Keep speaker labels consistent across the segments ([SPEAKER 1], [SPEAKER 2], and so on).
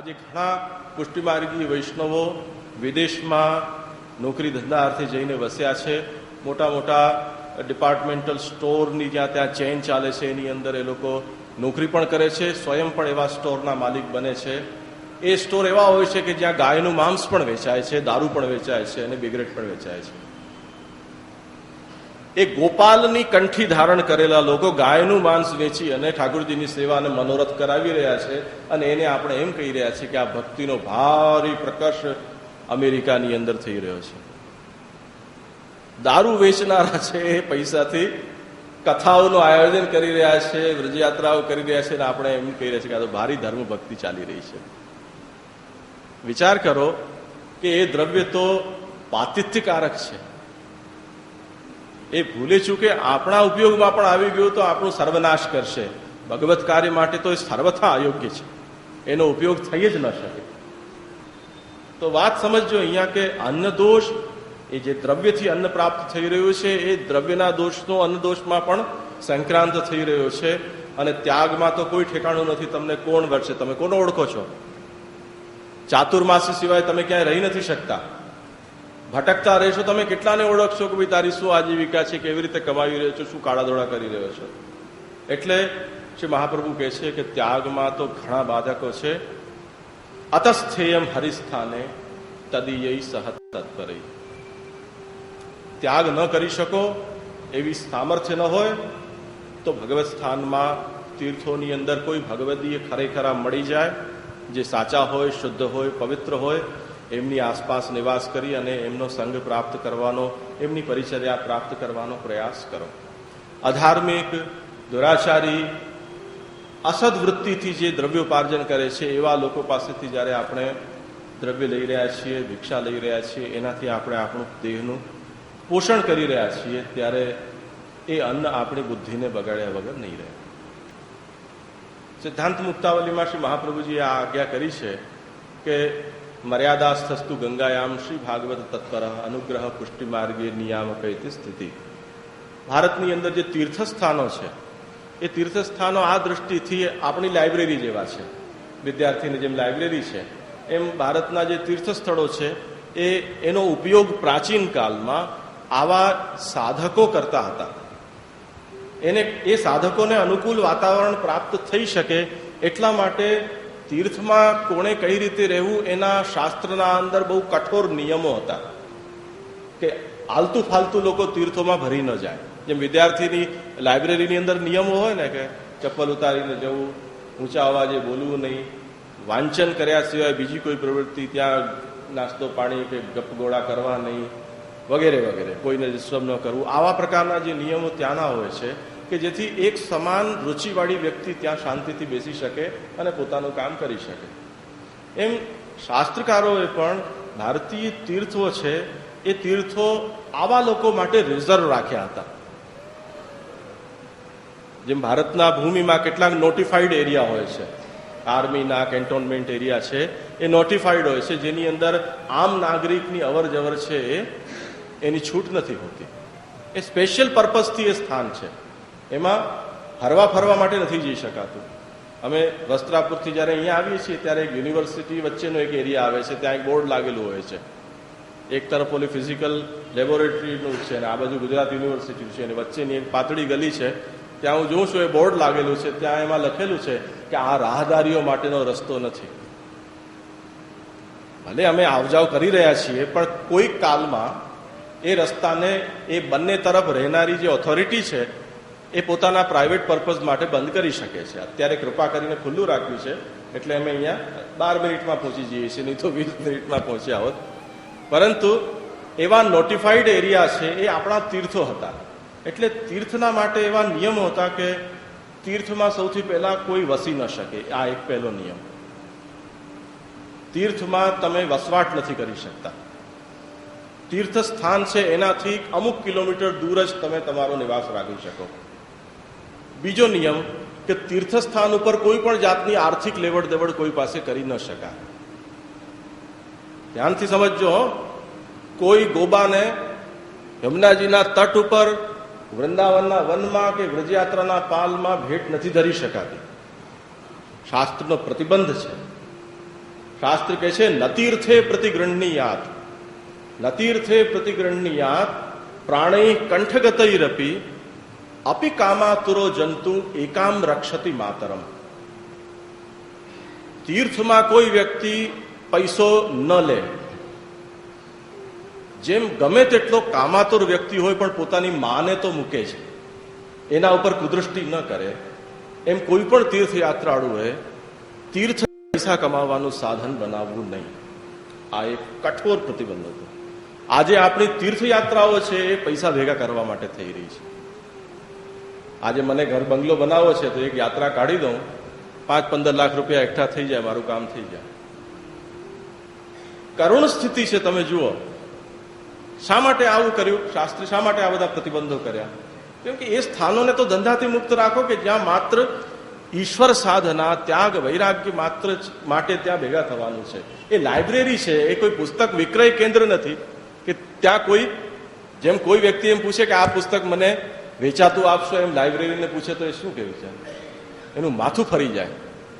[SPEAKER 1] આજે ઘણા પુષ્ટિમાર્ગી વૈષ્ણવો વિદેશમાં નોકરી ધંધા અર્થે જઈને વસ્યા છે. મોટા મોટા ડિપાર્ટમેન્ટલ સ્ટોરની જ્યાં ત્યાં ચેઇન ચાલે છે, એની અંદર એ લોકો નોકરી પણ કરે છે, સ્વયં પણ એવા સ્ટોરના માલિક બને છે. એ સ્ટોર એવા હોય છે કે જ્યાં ગાયનું માંસ પણ વેચાય છે, દારૂ પણ વેચાય છે અને બિગરેટ પણ વેચાય છે. એ ગોપાલની કંઠી ધારણ કરેલા લોકો ગાયનું માંસ વેચી અને ઠાકોરજીની સેવા અને મનોરથ કરાવી રહ્યા છે. અને એને આપણે એમ કહી રહ્યા છીએ કે આ ભક્તિનો ભારી પ્રકર્ષ અમેરિકાની અંદર થઈ રહ્યો છે. દારૂ વેચનારા છે એ પૈસાથી કથાઓનું આયોજન કરી રહ્યા છે, વ્રજયાત્રાઓ કરી રહ્યા છે અને આપણે એમ કહી રહ્યા છીએ કે આ તો ભારી ધર્મ ભક્તિ ચાલી રહી છે. વિચાર કરો કે એ દ્રવ્ય તો પાતિથ્યકારક છે. એ ભૂલે ચૂકે આપણા ઉપયોગમાં પણ આવી ગયું તો આપણું સર્વનાશ કરશે. ભગવત કાર્ય માટે તો એ સર્વથા અયોગ્ય છે. એનો ઉપયોગ થઈ જ ન શકે. તો વાત સમજજો અહીંયા કે અન્ન દોષ, એ જે દ્રવ્યથી અન્ન પ્રાપ્ત થઈ રહ્યું છે, એ દ્રવ્યના દોષનો અન્ન દોષમાં પણ સંક્રાંત થઈ રહ્યો છે અને ત્યાગમાં તો કોઈ ઠેકાણું નથી. તમને કોણ વળશે તમે કોને ઓળખો છો? ચાતુર્માસી સિવાય તમે ક્યાંય રહી નથી શકતા. ભટકતા રહેશો, તમે કેટલાને ઓળખશો કે ભાઈ તારી શું આજીવિકા છે, કેવી રીતે કમાવી રહ્યો છો, શું કાળાદોડા કરી રહ્યો છો? એટલે શ્રી મહાપ્રભુ કહે છે કે ત્યાગમાં તો ઘણા બાધકો છે. અતસ્થેયમ હરિસ્થાને તદીય સહત તત્પરે. ત્યાગ ન કરી શકો, એવી સામર્થ્ય ન હોય, તો ભગવત સ્થાનમાં તીર્થોની અંદર કોઈ ભગવદીય ખરેખરા મળી જાય, જે સાચા હોય, શુદ્ધ હોય, પવિત્ર હોય એમની આસપાસ નિવાસ કરી અને એમનો સંગ પ્રાપ્ત કરવાનો, એમની પરિચર્યા પ્રાપ્ત કરવાનો પ્રયાસ કરો. અધાર્મિક, દુરાચારી અસદ વૃત્તિથી જે દ્રવ્યોપાર્જન કરે છે, એવા લોકો પાસેથી જ્યારે આપણે દ્રવ્ય લઈ રહ્યા છીએ, ભિક્ષા લઈ રહ્યા છીએ, એનાથી આપણે આપણું દેહનું પોષણ કરી રહ્યા છીએ, ત્યારે એ અન્ન આપણી બુદ્ધિને બગાડ્યા વગર નહીં રહે. સિદ્ધાંત મુક્તાવલીમાં શ્રી મહાપ્રભુજીએ આ આજ્ઞા કરી છે કે મર્યાદાસ્થસ્તુ ગંગાયામ શ્રી ભાગવત તત્પર અનુગ્રહ પુષ્ટિ માર્ગે નિયામક સ્થિતિ ભારતની અંદર જે તીર્થસ્થાનો છે એ તીર્થસ્થાનો આ દૃષ્ટિથી આપણી લાઇબ્રેરી જેવા છે વિદ્યાર્થીની જેમ લાઇબ્રેરી છે એમ ભારતના જે તીર્થસ્થળો છે એ એનો ઉપયોગ પ્રાચીન કાળમાં આવા સાધકો કરતા હતા એને એ સાધકોને અનુકૂળ વાતાવરણ પ્રાપ્ત થઈ શકે એટલા માટે તીર્થમાં કોણે કઈ રીતે રહેવું એના શાસ્ત્રના અંદર બહુ કઠોર નિયમો હતા કે આલતુ ફાલતુ લોકો તીર્થોમાં ભરી ન જાય. જેમ વિદ્યાર્થીની લાઇબ્રેરીની અંદર નિયમો હોય ને કે ચપ્પલ ઉતારીને જવું, ઊંચા અવાજે બોલવું નહીં, વાંચન કર્યા સિવાય બીજી કોઈ પ્રવૃત્તિ ત્યાં નાસ્તો પાણી કે ગપગોળા કરવા નહીં, વગેરે વગેરે. કોઈને ડિસ્ટર્બ ન કરવું. આવા પ્રકારના જે નિયમો ત્યાંના હોય છે કે જેથી એક સમાન રુચિવાળી વ્યક્તિ ત્યાં શાંતિથી બેસી શકે અને પોતાનું કામ કરી શકે. એમ શાસ્ત્રકારોએ પણ ભારતીય તીર્થો છે, એ તીર્થો આવા લોકો માટે રિઝર્વ રાખ્યા હતા. જેમ ભારતના ભૂમિમાં કેટલાક નોટિફાઈડ એરિયા હોય છે. આર્મીના કેન્ટોનમેન્ટ એરિયા છે, એ નોટિફાઈડ હોય છે, જેની અંદર આમ નાગરિકની અવર જવર છે, એની છૂટ નથી હોતી. એ સ્પેશિયલ પર્પઝથી એ સ્થાન છે. એમાં હરવા ફરવા માટે નથી જઈ શકાતું. અમે વસ્ત્રાપુરથી જ્યારે અહીંયા આવીએ છીએ, ત્યારે એક યુનિવર્સિટી વચ્ચેનો એક એરિયા આવે છે, ત્યાં એક બોર્ડ લાગેલું હોય છે. એક તરફ ઓલી ફિઝિકલ લેબોરેટરીનું છે અને આ બાજુ ગુજરાત યુનિવર્સિટી છે અને વચ્ચેની એક પાતળી ગલી છે. ત્યાં હું જોઉં છું, એ બોર્ડ લાગેલું છે. ત્યાં એમાં લખેલું છે કે આ રાહદારીઓ માટેનો રસ્તો નથી. ભલે અમે આવજાવ કરી રહ્યા છીએ, પણ કોઈક કાલમાં એ રસ્તાને, એ બંને તરફ રહેનારી જે ઓથોરિટી છે એ પોતાના પ્રાઇવેટ પર્પઝ માટે બંધ કરી શકે છે. અત્યારે કૃપા કરીને ખુલ્લું રાખ્યું છે. એટલે અમે અહીંયા બાર મિનિટમાં પહોંચી જઈએ છીએ, નહીં તો વીસ મિનિટમાં પહોંચ્યા હોત. પરંતુ એવા નોટિફાઈડ એરિયા છે એ આપણા તીર્થો હતા. એટલે તીર્થના માટે એવા નિયમો હતા કે તીર્થમાં સૌથી પહેલા કોઈ વસી ન શકે. આ એક પહેલો નિયમ. તીર્થમાં તમે વસવાટ નથી કરી શકતા. તીર્થ સ્થાન છે એનાથી અમુક કિલોમીટર દૂર જ તમે તમારો નિવાસ રાખી શકો. બીજો નિયમ કે તીર્થસ્થાન ઉપર કોઈ પણ જાતની આર્થિક લેવડ દેવડ કોઈ પાસે કરી ન શકાય. ધ્યાનથી સમજજો કોઈ ગોબાને યમુનાજીના તટ ઉપર, વૃંદાવનના વનમાં કે વ્રજયાત્રાના પાલમાં ભેટ નથી ધરી શકાતી. શાસ્ત્રનો પ્રતિબંધ છે. શાસ્ત્ર કહે છે નતીર્થે પ્રતિગ્રહણની યાદ નતીર્થે પ્રતિગ્રહણની યાદ પ્રાણી કંઠગતૈરપી અપી કામાતુરો જંતુ એકામ રક્ષતી માતરમ તીર્થમાં કોઈ વ્યક્તિ પૈસો ન લે જેમ ગમે તેટલો કામાતુર વ્યક્તિ હોય પણ પોતાની માને તો મૂકે છે એના ઉપર કુદૃષ્ટિ ન કરે એમ કોઈ પણ તીર્થયાત્રાળુએ તીર્થ પૈસા કમાવાનું સાધન બનાવવું નહીં આ એક કઠોર પ્રતિબંધ હતો આજે આપણી તીર્થયાત્રાઓ છે એ પૈસા ભેગા કરવા માટે થઈ રહી છે આજે મને ઘર બંગલો બનાવવો છે તો એક યાત્રા કાઢી દઉં. પાંચ પંદર લાખ રૂપિયા એકઠા થઈ જાય, મારું કામ થઈ જાય. કરુણ સ્થિતિ છે તમે જુઓ. શા માટે આવું કર્યું? શાસ્ત્રી શા માટે આ બધા પ્રતિબંધો કર્યા? કેમ કે એ સ્થાનોને તો ધંધાથી મુક્ત રાખો કે જ્યાં માત્ર ઈશ્વર સાધના, ત્યાગ, વૈરાગ્ય માત્ર માટે ત્યાં ભેગા થવાનું છે. એ લાઇબ્રેરી છે, એ કોઈ પુસ્તક વિક્રય કેન્દ્ર નથી કે ત્યાં કોઈ, જેમ કોઈ વ્યક્તિ એમ પૂછે કે આ પુસ્તક મને વેચાતું આપશો એમ લાઇબ્રેરીને પૂછે તો એ શું કે છે? એનું માથું ફરી જાય.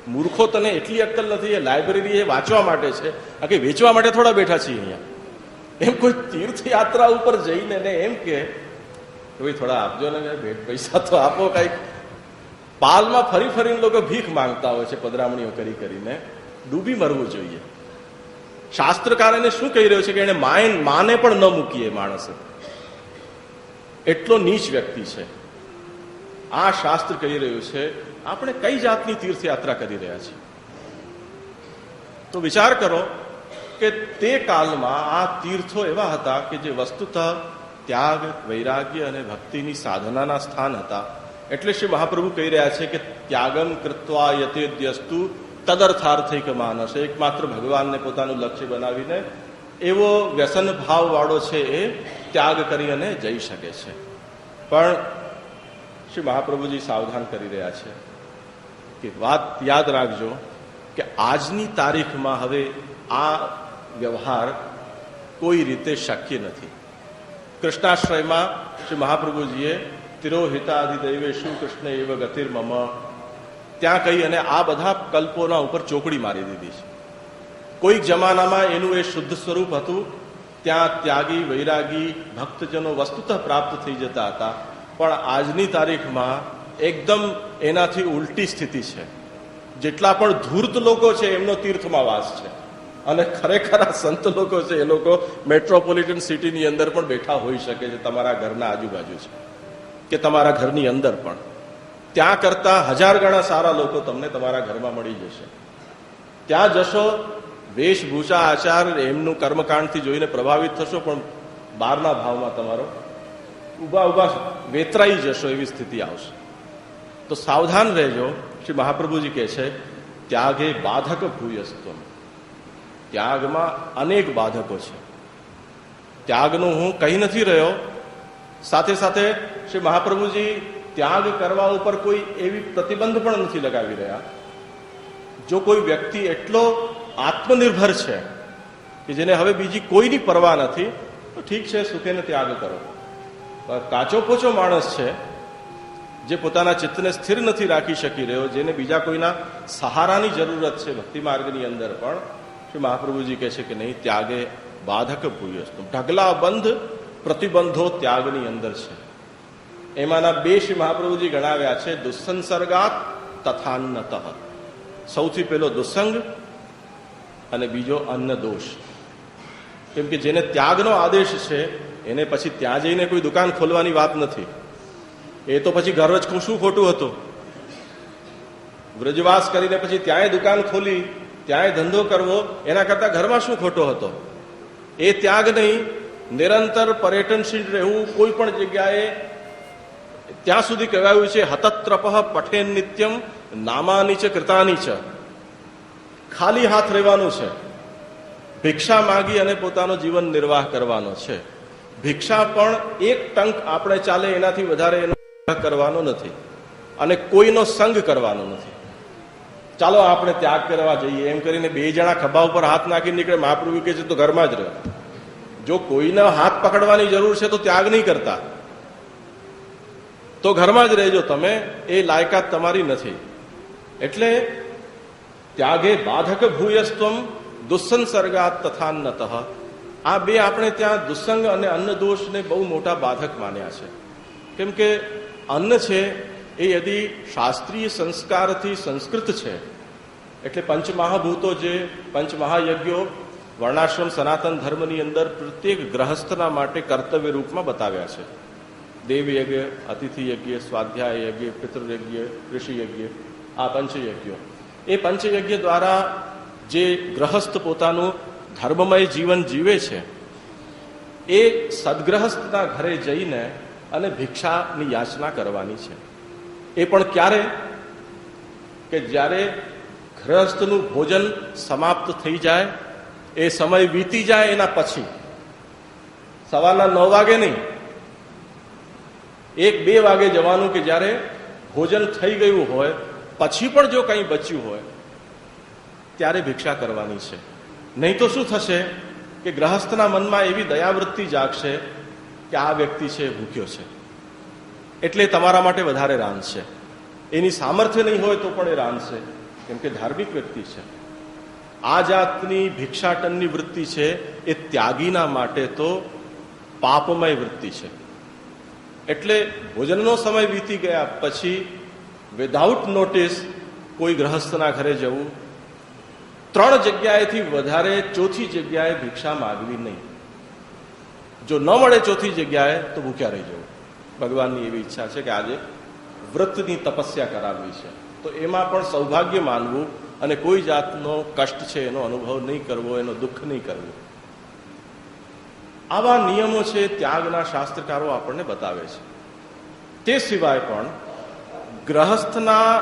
[SPEAKER 1] મૂર્ખો તને એટલી અક્કલ નથી, એ લાઇબ્રેરી એ વાંચવા માટે છે. કે વેચવા માટે થોડા બેઠા છીએ અહીંયા. એમ કોઈ તીર્થયાત્રા ઉપર જઈને ને એમ કે ભાઈ થોડા આપજો ને ભેટ પૈસા તો આપો કંઈક. પાલમાં ફરી ફરીને લોકો ભીખ માંગતા હોય છે પધરામણીઓ કરી કરીને. ડૂબી મરવું જોઈએ. શાસ્ત્રકાર એને શું કહી રહ્યો છે કે એને માયન માને પણ ન મૂકીએ માણસે. એટલો નીચ વ્યક્તિ છે. આ શાસ્ત્ર કહી રહ્યું છે, આપણે કઈ જાતની તીર્થયાત્રા કરી રહ્યા છીએ? તો વિચાર કરો કે તે કાલમાં આ તીર્થો એવા હતા કે જે વસ્તુતઃ ત્યાગ, વૈરાગ્ય અને ભક્તિની સાધનાના સ્થાન હતા. એટલે શ્રી મહાપ્રભુ કહી રહ્યા છે કે ત્યાગમ કૃત્વા યતેદ્યસ્તુ તદર્થાર્થિક માનસ. એકમાત્ર ભગવાનને પોતાનું લક્ષ્ય બનાવીને એવો વ્યસન ભાવવાળો છે એ ત્યાગ કરી અને જઈ શકે છે. પણ શ્રી મહાપ્રભુજી સાવધાન કરી રહ્યા છે કે વાત યાદ રાખજો કે આજની તારીખમાં હવે આ વ્યવહાર કોઈ રીતે શક્ય નથી. કૃષ્ણાશ્રયમાં શ્રી મહાપ્રભુજીએ તિરોહિતાધિદૈવે શું કૃષ્ણ એવ ગતિર્મમ ત્યાં કહી અને આ બધા કલ્પોના ઉપર ચોકડી મારી દીધી છે. કોઈક જમાનામાં એનું એ શુદ્ધ સ્વરૂપ હતું ત્યાં ત્યાગી, વૈરાગી ભક્તજનો વસ્તુતઃ પ્રાપ્ત થઈ જતા હતા. પણ આજની તારીખમાં એકદમ એનાથી ઉલટી સ્થિતિ છે. જેટલા પણ ધૂર્ત લોકો છે, એમનો તીર્થમાં વાસ છે. અને ખરેખર આ સંત લોકો છે, એ લોકો મેટ્રોપોલિટન સિટીની અંદર પણ બેઠા હોઈ શકે છે, તમારા ઘરના આજુબાજુ છે. કે તમારા ઘરની અંદર પણ. ત્યાં કરતા હજાર ગણા સારા લોકો તમને તમારા ઘરમાં મળી જશે. ત્યાં જશો વેશભૂષા આચાર એમનું કર્મકાંડથી જોઈને પ્રભાવિત થશો, પણ બહારના ભાવમાં તમારો ઊભા ઊભા વેતરાઈ જશો એવી સ્થિતિ આવશે. તો સાવધાન રહેજો. શ્રી મહાપ્રભુજી કહે છે, ત્યાગે બાધક ભૂયસ્તમ ત્યાગમાં અનેક બાધકો છે. ત્યાગનું હું કહી નથી રહ્યો. સાથે સાથે શ્રી મહાપ્રભુજી ત્યાગ કરવા ઉપર કોઈ એવી પ્રતિબંધ પણ નથી લગાવી રહ્યા. જો કોઈ વ્યક્તિ એટલો આત્મનિર્ભર છે કે જેને હવે બીજી કોઈની પરવા નથી, તો ઠીક છે, સુખેને ત્યાગ કરો. કાચો પોચો માણસ છે, જે પોતાના ચિત્તને સ્થિર નથી રાખી શકી રહ્યો, જેને બીજા કોઈના સહારાની જરૂરત છે, ભક્તિ માર્ગની અંદર પણ શ્રી મહાપ્રભુજી કહે છે કે નહીં, ત્યાગે બાધક ભૂયસ્તુ. ઢગલા બંધ પ્રતિબંધો ત્યાગની અંદર છે. એમાંના બે શ્રી મહાપ્રભુજી ગણાવ્યા છે, દુસંસર્ગાત તથાન્નત. સૌથી પહેલો દુસંગ અને બીજો અન્ન દોષ. કેમ કે જેને ત્યાગનો આદેશ છે, એને પછી ત્યાં જઈને કોઈ દુકાન ખોલવાની વાત નથી. એ તો પછી ઘર જ શું ખોટું હતું? વ્રજવાસ કરીને પછી ત્યાંય દુકાન ખોલી, ત્યાંય ધંધો કરવો, એના કરતા ઘરમાં શું ખોટો હતો? એ ત્યાગ નહીં, નિરંતર પર્યટનશીલ રહેવું કોઈ પણ જગ્યાએ ત્યાં સુધી કહેવાયું છે હતત્રપહ પઠેન નિત્યમ નામાની ચ કૃતાની ચ ખાલી હાથ રહેવાનું છે. ભિક્ષા માગી અને પોતાનો જીવન નિર્વાહ કરવાનો છે. ભિક્ષા પણ એક ટંક આપણે ચાલે એનાથી વધારે એનો કરવાનો નથી. અને કોઈનો સંગ કરવાનો નથી. ચાલો આપણે ત્યાગ કરવા જઈએ. એમ કરીને બે જણા ખભા ઉપર હાથ નાખી નીકળે. મહાપ્રભુ કે છે, તો ઘરમાં જ રહ્યો જો કોઈના હાથ પકડવાની જરૂર છે તો ત્યાગ નહીં કરતા. તો ઘરમાં જ રહેજો. તમે એ લાયકાત તમારી નથી. એટલે ત્યાગે બાધક ભૂયસ્ત્વમ તથા નતઃ. આ બે આપણે ત્યાં દુસ્સંગ અને અન્ન દોષને બહુ મોટા બાધક માન્યા છે. કેમ કે અન્ન છે, એ યદિ શાસ્ત્રીય સંસ્કારથી સંસ્કૃત છે. એટલે પંચમહાભૂતો જે પંચમહાયજ્ઞો, વર્ણાશ્રમ સનાતન ધર્મની અંદર પ્રત્યેક ગ્રહસ્થના માટે કર્તવ્ય રૂપમાં બતાવ્યા છે. દેવ યજ્ઞ અતિથિ યજ્ઞ સ્વાધ્યાય યજ્ઞ પિતૃયજ્ઞ ઋષિ યજ્ઞ આ પંચયજ્ઞો. એ પંચયજ્ઞ દ્વારા જે ગ્રહસ્થ પોતાનું ધર્મમય જીવન જીવે છે, એ સદગ્રહસ્થના ઘરે જઈને અને ભિક્ષાની યાચના કરવાની છે. એ પણ ક્યારે? કે જ્યારે ગ્રહસ્થનું ભોજન સમાપ્ત થઈ જાય, એ સમય વીતી જાય એના પછી. સવારના નવ વાગે નહીં. એક બે વાગે જવાનું કે જ્યારે ભોજન થઈ ગયું હોય પછી પણ જો કંઈ બચ્યું હોય, ત્યારે ભિક્ષા કરવાની છે. નહીં તો શું થશે કે ગ્રહસ્થના મનમાં એવી દયાવૃત્તિ જાગશે કે આ વ્યક્તિ છે ભૂખ્યો છે. એટલે તમારા માટે વધારે રાંધશે એની સામર્થ્ય નહીં હોય તો પણ એ રાંધશે કેમ કે ધાર્મિક વ્યક્તિ છે. આ જાતની ભિક્ષાટનની વૃત્તિ છે એ ત્યાગીના માટે તો પાપમય વૃત્તિ છે. એટલે ભોજનનો સમય વીતી ગયા પછી વિધાઉટ નોટિસ કોઈ ગ્રહસ્થના ઘરે જવું, ત્રણ જગ્યાએથી વધારે ચોથી જગ્યાએ ભિક્ષા માગવી નહીં. જો ન મળે ચોથી જગ્યાએ, તો ભૂખ્યા રહી જવું. ભગવાનની એવી ઈચ્છા છે કે આજે વ્રતની તપસ્યા કરાવવી છે. તો એમાં પણ સૌભાગ્ય માનવું અને કોઈ જાતનો કષ્ટ છે, એનો અનુભવ નહીં કરવો, એનો દુઃખ નહીં કરવું. આવા નિયમો છે, ત્યાગના શાસ્ત્રકારો આપણને બતાવે છે. તે સિવાય પણ ગ્રહસ્થના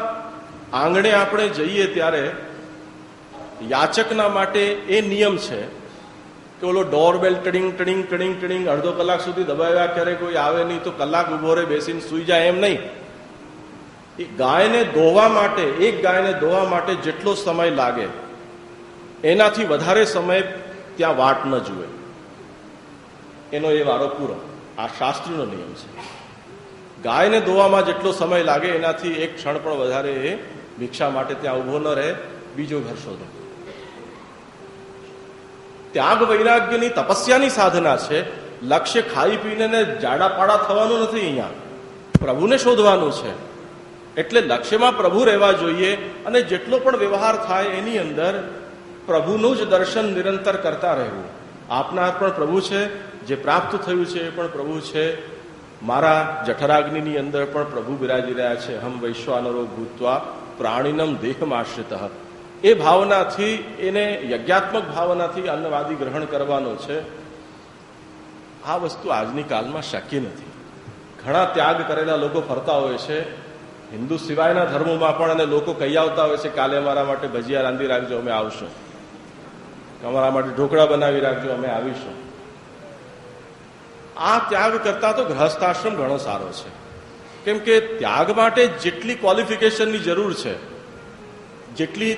[SPEAKER 1] આંગણે આપણે જઈએ ત્યારે યાચકના માટે એ નિયમ છે કે ઓલો ડોરબેલ ટડિંગ ટડિંગ ટડિંગ ટડિંગ અડધો કલાક સુધી દબાવ્યા ક્યારે કોઈ આવે નહીં તો કલાક ઊભો રહે, બેસીને સુઈ જાય એમ નહીં. એ ગાયને ધોવા માટે, એક ગાયને ધોવા માટે જેટલો સમય લાગે, એનાથી વધારે સમય ત્યાં વાટ ન જુએ. એનો એ વારો પૂરો. આ શાસ્ત્રનો નિયમ છે. ગાયને ધોવામાં જેટલો સમય લાગે એનાથી એક ક્ષણ પણ વધારે એ ભિક્ષા માટે ત્યાં ઊભો ન રહે. બીજો ઘર શોધે. ત્યાગ વૈરાગ્યની તપસ્યાની સાધના છે. લક્ષ્ય ખાઈ પીને ને જાડા થવાનું નથી અહીંયા. પ્રભુને શોધવાનું છે. એટલે લક્ષ્યમાં પ્રભુ રહેવા જોઈએ અને જેટલો પણ વ્યવહાર થાય એની અંદર પ્રભુનું જ દર્શન નિરંતર કરતા રહેવું. આપનાર પણ પ્રભુ છે. જે પ્રાપ્ત થયું છે એ પણ પ્રભુ છે. મારા જઠરાગ્નિની અંદર પણ પ્રભુ બિરાજી રહ્યા છે. હમ વૈશ્વાનરો ભૂતવા પ્રાણીનમ દેહમાશ્રિત એ ભાવનાથી, એને યજ્ઞાત્મક ભાવનાથી અન્નવાદી ગ્રહણ કરવાનો છે. આ વસ્તુ આજની કાલમાં શક્ય નથી. ઘણા ત્યાગ કરેલા લોકો ફરતા હોય છે. હિન્દુ સિવાયના ધર્મોમાં પણ અને લોકો કહી આવતા હોય છે, કાલે અમારા માટે ભજીયા રાંધી રાખજો, અમે આવશું. અમારા માટે ઢોકળા બનાવી રાખજો, અમે આવીશું. આ ત્યાગ કરતા તો ગ્રહસ્થાશ્રમ ઘણો સારો છે. કેમ કે ત્યાગ માટે જેટલી ક્વોલિફિકેશનની જરૂર છે, જેટલી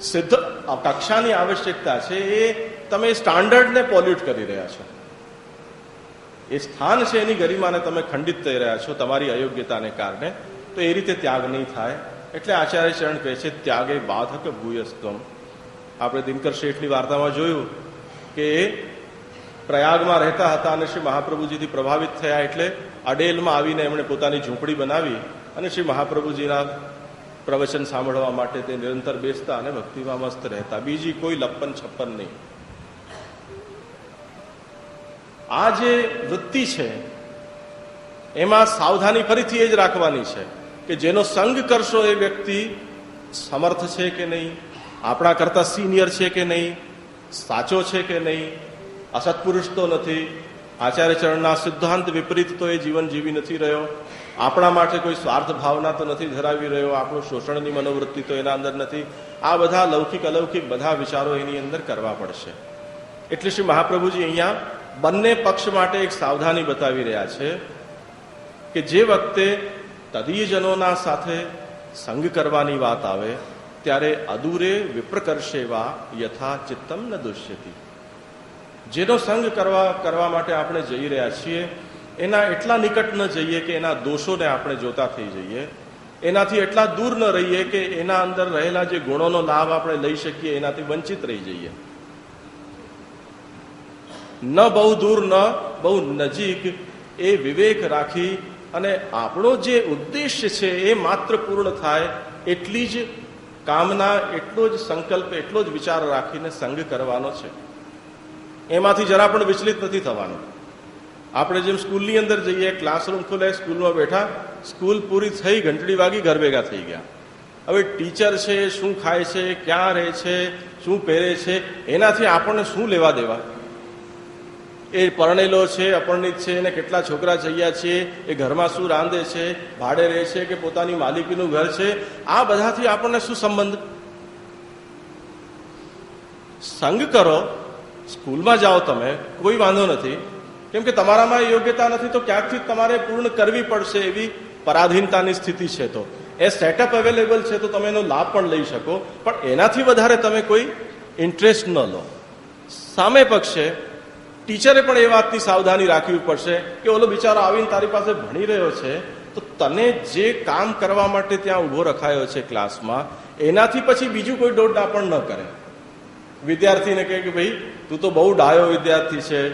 [SPEAKER 1] સિદ્ધ કક્ષાની આવશ્યકતા છે, એ તમે સ્ટાન્ડર્ડને પોલ્યુટ કરી રહ્યા છો. એ સ્થાન છે એની ગરિમાને તમે ખંડિત થઈ રહ્યા છો તમારી અયોગ્યતાને કારણે. તો એ રીતે ત્યાગ નહીં થાય. એટલે આચાર્ય ચરણ કહે છે, ત્યાગે બાધક ભૂયસ્તમ. આપણે દિનકર શેઠની વાર્તામાં જોયું કે પ્રયાગમાં રહેતા હતા અને શ્રી મહાપ્રભુજીથી પ્રભાવિત થયા એટલે અડેલમાં આવીને એમણે પોતાની ઝૂંપડી બનાવી અને શ્રી મહાપ્રભુજીના પ્રવચન સાંભળવા માટે તે નિરંતર બેસતા અને ભક્તિમાં મસ્ત રહેતા. બીજી કોઈ લપ્પન છપ્પન નહીં. આ જે વૃત્તિ છે, એમાં સાવધાની ફરીથી એ જ રાખવાની છે કે જેનો સંગ કરશો એ વ્યક્તિ સમર્થ છે કે નહીં, આપણા કરતા સિનિયર છે કે નહીં, સાચો છે કે નહીં અસત્પુરુષ તો નથી આચાર્ય ચરણના સિદ્ધાંત વિપરીત તો એ જીવન જીવી નથી રહ્યો. આપણા માટે કોઈ સ્વાર્થ ભાવના તો નથી ધરાવી રહ્યો, આપણું શોષણની મનોવૃત્તિ તો એના અંદર નથી. આ બધા લૌકિક અલૌકિક બધા વિચારો એની અંદર કરવા પડશે. એટલે શ્રી મહાપ્રભુજી અહીંયા બંને પક્ષ માટે એક સાવધાની બતાવી રહ્યા છે કે જે વખતે તદીયજનોના સાથે સંગ કરવાની વાત આવે, ત્યારે અદૂરે વિપ્રકર્ષેવા યથા ચિત્તમ ન દુષ્યતી. જેનો સંગ કરવા કરવા માટે આપણે જઈ રહ્યા છીએ, એના એટલા નિકટ ન જઈએ કે એના દોષોને આપણે જોતા થઈ જઈએ. એનાથી એટલા દૂર ન રહીએ કે એના અંદર રહેલા જે ગુણોનો લાભ આપણે લઈ શકીએ, એનાથી વંચિત રહી જઈએ. ન બહુ દૂર ન બહુ નજીક એ વિવેક રાખી અને આપણો જે ઉદ્દેશ્ય છે એ માત્ર પૂર્ણ થાય એટલી જ કામના, એટલો જ સંકલ્પ, એટલો જ વિચાર રાખીને સંગ કરવાનો છે. એમાંથી જરા પણ વિચલિત નથી થવાનું. આપણે જેમ સ્કૂલની અંદર જઈએ ક્લાસરૂમ ખુલે, સ્કૂલમાં બેઠા, સ્કૂલ પૂરી થઈ, ઘંટડી વાગી, ઘર ભેગા થઈ ગયા. હવે ટીચર છે, શું ખાય છે, ક્યાં રહે છે, શું પહેરે છે, એનાથી આપણને શું લેવા દેવા? એ પરણેલો છે, અપરણિત છે, એને કેટલા છોકરા જઈએ છીએ એ ઘરમાં શું રાંધે છે, ભાડે રહે છે કે પોતાની માલિકીનું ઘર છે, આ બધાથી આપણને શું સંબંધ? સંગ કરો સ્કૂલમાં જાઓ તમે, કોઈ વાંધો નથી. કેમ કે તમારામાં યોગ્યતા નથી, તો ક્યાંકથી તમારે પૂર્ણ કરવી પડશે એવી પરાધીનતાની સ્થિતિ છે તો. એ સેટઅપ અવેલેબલ છે તો તમે એનો લાભ પણ લઈ શકો, પણ એનાથી વધારે તમે કોઈ ઇન્ટરેસ્ટ ન લો. સામે પક્ષે ટીચરે પણ એ વાતની સાવધાની રાખવી પડશે કે, ઓલો બિચારો આવીને તારી પાસે ભણી રહ્યો છે, તો તને જે કામ કરવા માટે ત્યાં ઊભો રખાયો છે ક્લાસમાં એનાથી પછી બીજું કોઈ દોડડા પણ ન કરે. વિદ્યાર્થીને કહે કે ભાઈ, તું તો બહુ ડાયો વિદ્યાર્થી છે.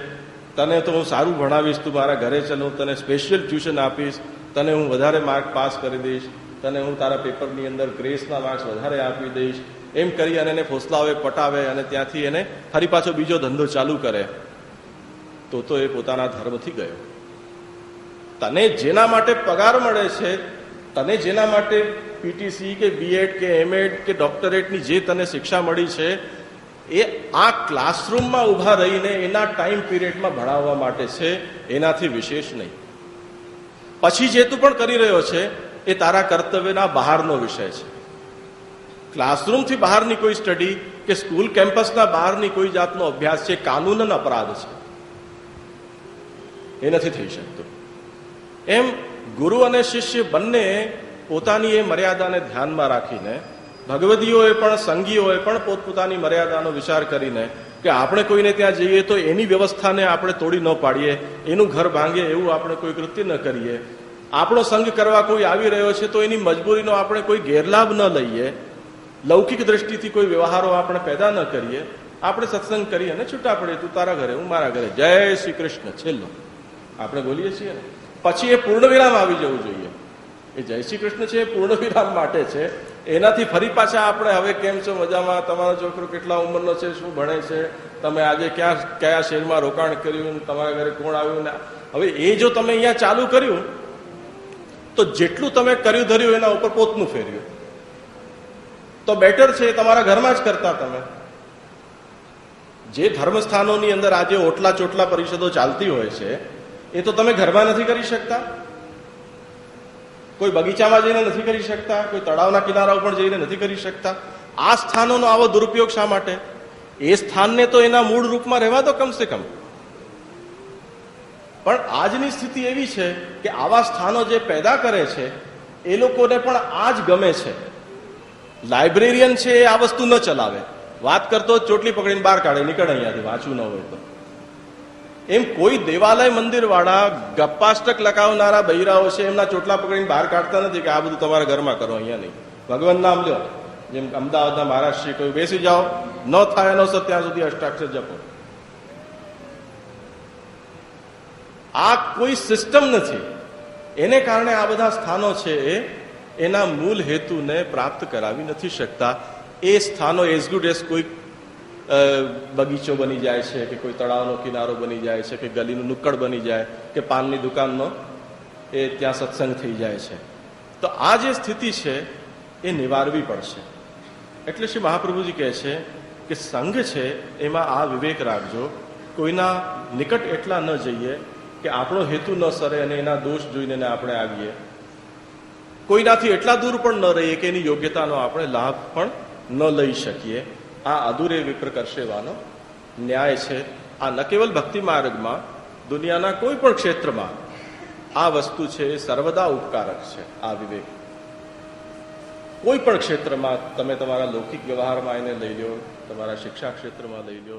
[SPEAKER 1] તને તો હું સારું ભણાવીશ. તું મારા ઘરે ચાલ. તને સ્પેશિયલ ટ્યુશન આપીશ. તને હું વધારે માર્ક પાસ કરી દઈશ. તને હું તારા પેપરની અંદર ગ્રેસના માર્ક્સ વધારે આપી દઈશ. એમ કરી અને એને ફોસલાવે પટાવે અને ત્યાંથી એને ફરી પાછો બીજો ધંધો ચાલુ કરે. તો તો એ પોતાના ધર્મથી ગયો. તને જેના માટે પગાર મળે છે, તને જેના માટે પીટીસી કે બીએડ કે એમએડ કે ડોક્ટરેટની જે તને શિક્ષા મળી છે એ આ ક્લાસરૂમમાં ઊભા રહીને એના ટાઈમ પિરિયડમાં ભણાવવા માટે છે, એનાથી વિશેષ નહીં. પછી જે તું પણ કરી રહ્યો છે, એ તારા કર્તવ્યના બહારનો વિષય છે. ક્લાસરૂમથી બહારની કોઈ સ્ટડી કે સ્કૂલ કેમ્પસના બહારની કોઈ જાતનો અભ્યાસ છે કાનૂનન અપરાધ છે. એ નથી થઈ શકતો. એમ ગુરુ અને શિષ્ય બંને પોતાની એ મર્યાદાને ધ્યાનમાં રાખીને ભગવદીઓએ પણ, સંગીઓએ પણ પોતપોતાની મર્યાદાનો વિચાર કરીને કે આપણે કોઈને ત્યાં જઈએ તો એની વ્યવસ્થાને આપણે તોડી ન પાડીએ, એનું ઘર ભાંગે એવું આપણે કોઈ કૃત્ય ન કરીએ. આપણો સંગ કરવા કોઈ આવી રહ્યો છે તો એની મજબૂરીનો આપણે કોઈ ગેરલાભ ન લઈએ. લૌકિક દ્રષ્ટિથી કોઈ વ્યવહારો આપણે પેદા ન કરીએ. આપણે સત્સંગ કરી અને છૂટા પડીએ. તું તારા ઘરે, હું મારા ઘરે. જય શ્રી કૃષ્ણ. છેલ્લો. આપણે બોલીએ છીએ ને. પછી એ પૂર્ણ વિરામ આવી જવું જોઈએ. એ જય શ્રી કૃષ્ણ છે, એ પૂર્ણ વિરામ માટે છે. એનાથી ફરી પાછા આપણે હવે કેમ છો મજામાં? તમારો છોકરો કેટલા ઉંમરનો છે, શું ભણે છે? તમે આજે ક્યાં, કયા શેરમાં રોકાણ કર્યું? તમારા ઘરે કોણ આવ્યું? ને હવે એ જો તમે અહીંયા ચાલુ કર્યું, તો જેટલું તમે કર્યું ધર્યું એના ઉપર પોતનું ફેર્યું. તો બેટર છે તમારા ઘરમાં જ કરતા તમે. જે ધર્મસ્થાનોની અંદર આજે ઓટલા ચોટલા પરિષદો ચાલતી હોય છે, એ તો તમે ઘરમાં નથી કરી શકતા. કોઈ બગીચામાં જઈને નથી કરી શકતા, કોઈ તળાવના કિનારા ઉપર જઈને નથી કરી શકતા. આ સ્થાનોનો આવો દુરુપયોગ શા માટે? એ સ્થાનને તો એના મૂળ રૂપમાં રહેવા દો કમસે કમ. પણ આજની સ્થિતિ એવી છે કે આવા સ્થાનો જે પેદા કરે છે, એ લોકોને પણ આ જ ગમે છે. લાઇબ્રેરિયન છે એ આ વસ્તુ ન ચલાવે. વાત કરતો ચોટલી પકડીને બહાર કાઢે, નીકળે અહીંયાથી, વાંચવું ન હોય તો. એમ કોઈ દેવાલય મંદિર વાળા ગપ્પાષ્ટક લગાવનારા બૈરાઓ છે, એમના ચોટલા પકડીને બહાર કાઢતા નથી કે આ બધું તમારા ઘરમાં કરો, અહીંયા નહીં. ભગવાન નામ લ્યો. જેમ અમદાવાદના મહારાષ્ટ્રી કોઈ બેસી જાઓ. ન થાય સર ત્યાં સુધી અષ્ટાક્ષર જપો. આ કોઈ સિસ્ટમ નથી. એને કારણે આ બધા સ્થાનો છે એ એના મૂળ હેતુને પ્રાપ્ત કરાવી નથી શકતા. એ સ્થાનો એઝ ગુડ એઝ કોઈ બગીચો બની જાય છે કે કોઈ તળાવનો કિનારો બની જાય છે કે ગલીનું નુક્કડ બની જાય કે પાનની દુકાનનો, એ ત્યાં સત્સંગ થઈ જાય છે. તો આ જે સ્થિતિ છે, એ નિવારવી પડશે. એટલે શ્રી મહાપ્રભુજી કહે છે કે સંઘ છે, એમાં આ વિવેક રાખજો. કોઈના નિકટ એટલા ન જઈએ કે આપણો હેતુ ન સરે અને એના દોષ જોઈને આપણે આવીએ. કોઈનાથી એટલા દૂર પણ ન રહીએ કે એની યોગ્યતાનો આપણે લાભ પણ ન લઈ શકીએ. આ અધૂરે વિપ્ર કરશેવાનો ન્યાય છે. આ ન કેવલ ભક્તિ માર્ગમાં, દુનિયાના કોઈ પણ ક્ષેત્રમાં. આ વસ્તુ છે એ સર્વદા ઉપકારક છે. આ વિવેક. કોઈ પણ ક્ષેત્રમાં તમે તમારા લૌકિક વ્યવહારમાં એને લઈ લો તમારા શિક્ષા ક્ષેત્રમાં લઈ લો